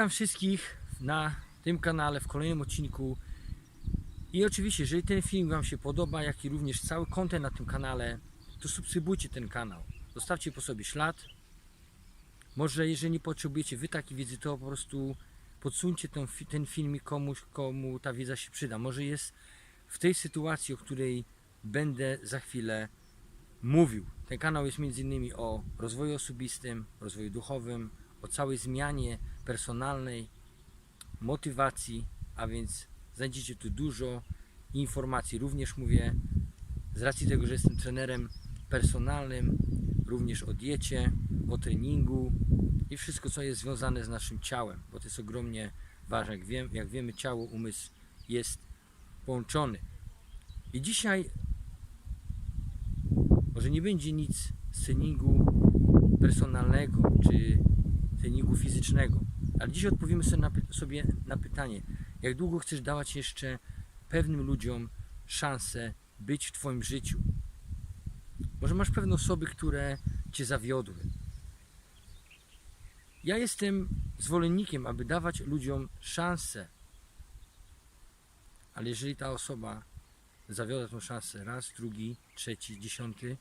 Witam wszystkich na tym kanale w kolejnym odcinku. I oczywiście, jeżeli ten film Wam się podoba, jak i również cały content na tym kanale, to subskrybujcie ten kanał. Zostawcie po sobie ślad. Może jeżeli nie potrzebujecie Wy takiej wiedzy, to po prostu podsuńcie ten, ten filmik komuś, komu ta wiedza się przyda. Może jest w tej sytuacji, o której będę za chwilę mówił. Ten kanał jest między innymi o rozwoju osobistym, rozwoju duchowym, o całej zmianie personalnej, motywacji, a więc znajdziecie tu dużo informacji. Również mówię z racji tego, że jestem trenerem personalnym, również o diecie, o treningu i wszystko, co jest związane z naszym ciałem, bo to jest ogromnie ważne. Jak, wiem, jak wiemy, ciało, umysł jest połączony. I dzisiaj może nie będzie nic z treningu personalnego czy treningu fizycznego, ale dziś odpowiemy sobie na, pytanie, jak długo chcesz dawać jeszcze pewnym ludziom szansę być w Twoim życiu. Może masz pewne osoby, które Cię zawiodły. Ja jestem zwolennikiem, aby dawać ludziom szansę, ale jeżeli ta osoba zawiodła tą szansę raz, drugi, trzeci, dziesiąty,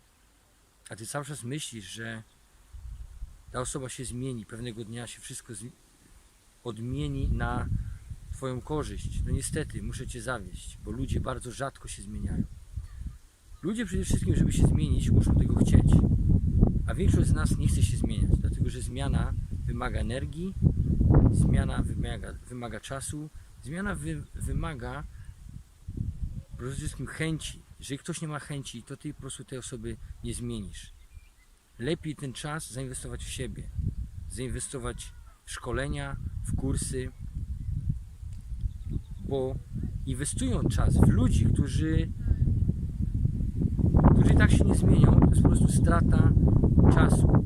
a Ty cały czas myślisz, że ta osoba się zmieni, pewnego dnia się wszystko odmieni na Twoją korzyść. No niestety, muszę Cię zawieść, bo ludzie bardzo rzadko się zmieniają. Ludzie przede wszystkim, żeby się zmienić, muszą tego chcieć. A większość z nas nie chce się zmieniać, dlatego że zmiana wymaga energii, zmiana wymaga, wymaga czasu, zmiana wy, wymaga przede wszystkim chęci. Jeżeli ktoś nie ma chęci, to Ty po prostu tej osoby nie zmienisz lepiej ten czas zainwestować w siebie, zainwestować w szkolenia, w kursy, bo inwestując czas w ludzi, którzy, którzy tak się nie zmienią, to jest po prostu strata czasu.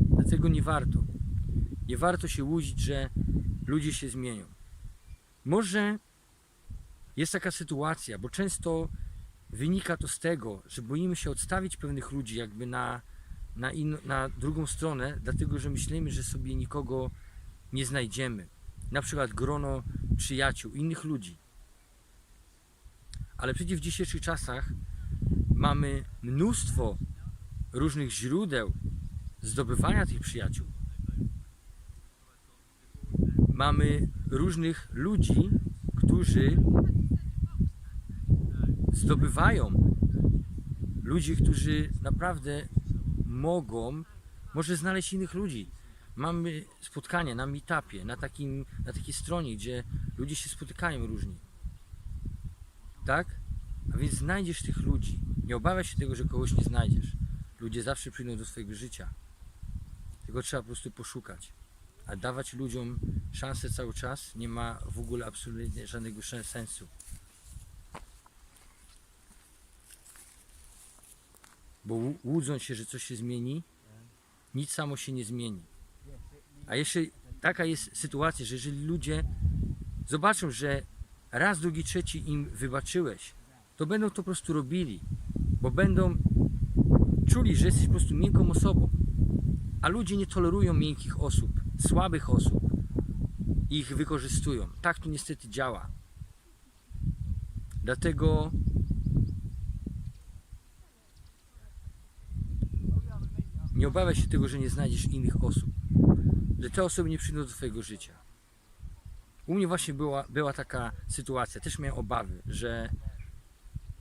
Dlatego nie warto. Nie warto się łudzić, że ludzie się zmienią. Może jest taka sytuacja, bo często wynika to z tego, że boimy się odstawić pewnych ludzi jakby na, na, in, na drugą stronę, dlatego że myślimy, że sobie nikogo nie znajdziemy. Na przykład grono przyjaciół, innych ludzi. Ale przecież w dzisiejszych czasach mamy mnóstwo różnych źródeł zdobywania tych przyjaciół. Mamy różnych ludzi, którzy zdobywają ludzi, którzy naprawdę mogą, może znaleźć innych ludzi. Mamy spotkania na meetupie, na, takim, na takiej stronie, gdzie ludzie się spotykają różni. Tak? A więc znajdziesz tych ludzi. Nie obawiaj się tego, że kogoś nie znajdziesz. Ludzie zawsze przyjdą do swojego życia. Tylko trzeba po prostu poszukać. A dawać ludziom szansę cały czas nie ma w ogóle absolutnie żadnego sensu. Bo łu- łudząc się, że coś się zmieni, nic samo się nie zmieni. A jeszcze taka jest sytuacja, że jeżeli ludzie zobaczą, że raz, drugi, trzeci im wybaczyłeś, to będą to po prostu robili, bo będą czuli, że jesteś po prostu miękką osobą. A ludzie nie tolerują miękkich osób, słabych osób i ich wykorzystują. Tak to niestety działa. Dlatego Nie obawiaj się tego, że nie znajdziesz innych osób. Że te osoby nie przyjdą do Twojego życia. U mnie właśnie była, była taka sytuacja, też miałem obawy, że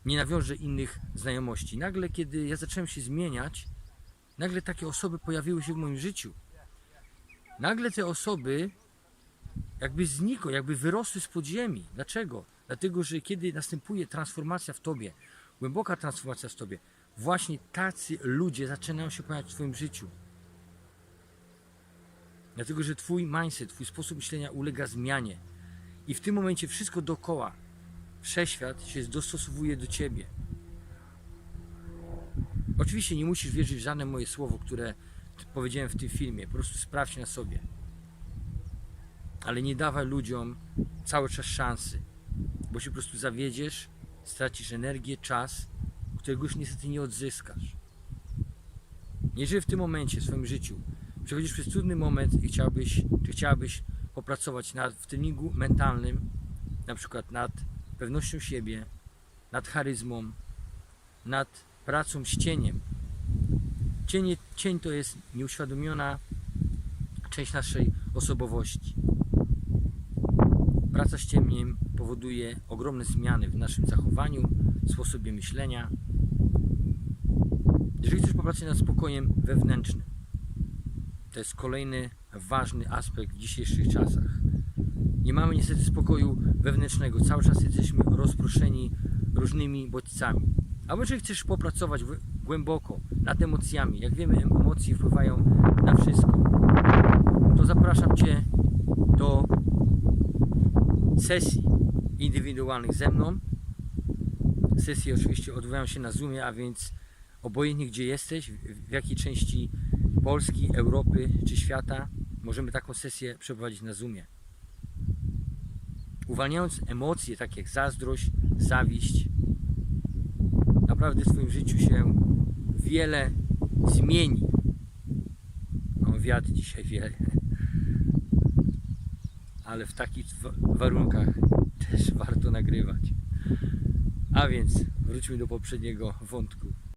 nie nawiążę innych znajomości. Nagle, kiedy ja zacząłem się zmieniać, nagle takie osoby pojawiły się w moim życiu. Nagle te osoby jakby znikły, jakby wyrosły z podziemi. Dlaczego? Dlatego, że kiedy następuje transformacja w Tobie, głęboka transformacja w Tobie, właśnie tacy ludzie zaczynają się pojawiać w Twoim życiu. Dlatego, że Twój mindset, Twój sposób myślenia ulega zmianie. I w tym momencie wszystko dookoła, wszechświat się dostosowuje do Ciebie. Oczywiście nie musisz wierzyć w żadne moje słowo, które powiedziałem w tym filmie. Po prostu sprawdź na sobie. Ale nie dawaj ludziom cały czas szansy, bo się po prostu zawiedziesz, stracisz energię, czas, którego już niestety nie odzyskasz. Jeżeli w tym momencie w swoim życiu przechodzisz przez trudny moment i chciałbyś, czy chciałabyś popracować nad, w treningu mentalnym, na przykład nad pewnością siebie, nad charyzmą, nad pracą z cieniem. Cień, cień to jest nieuświadomiona część naszej osobowości. Praca z ciemniem powoduje ogromne zmiany w naszym zachowaniu, sposobie myślenia. Jeżeli chcesz popracować nad spokojem wewnętrznym, to jest kolejny ważny aspekt w dzisiejszych czasach. Nie mamy niestety spokoju wewnętrznego, cały czas jesteśmy rozproszeni różnymi bodźcami. A jeżeli chcesz popracować głęboko nad emocjami, jak wiemy, em- emocje wpływają na wszystko, to zapraszam Cię do sesji indywidualnych ze mną. Sesje oczywiście odbywają się na Zoomie, a więc obojętnie gdzie jesteś, w- jakiej części Polski, Europy czy świata, możemy taką sesję przeprowadzić na Zoomie. Uwalniając emocje takie jak zazdrość, zawiść, naprawdę w Twoim życiu się wiele zmieni. No, wiatr dzisiaj wieje. Ale w takich wa- warunkach też warto nagrywać. A więc wróćmy do poprzedniego wątku.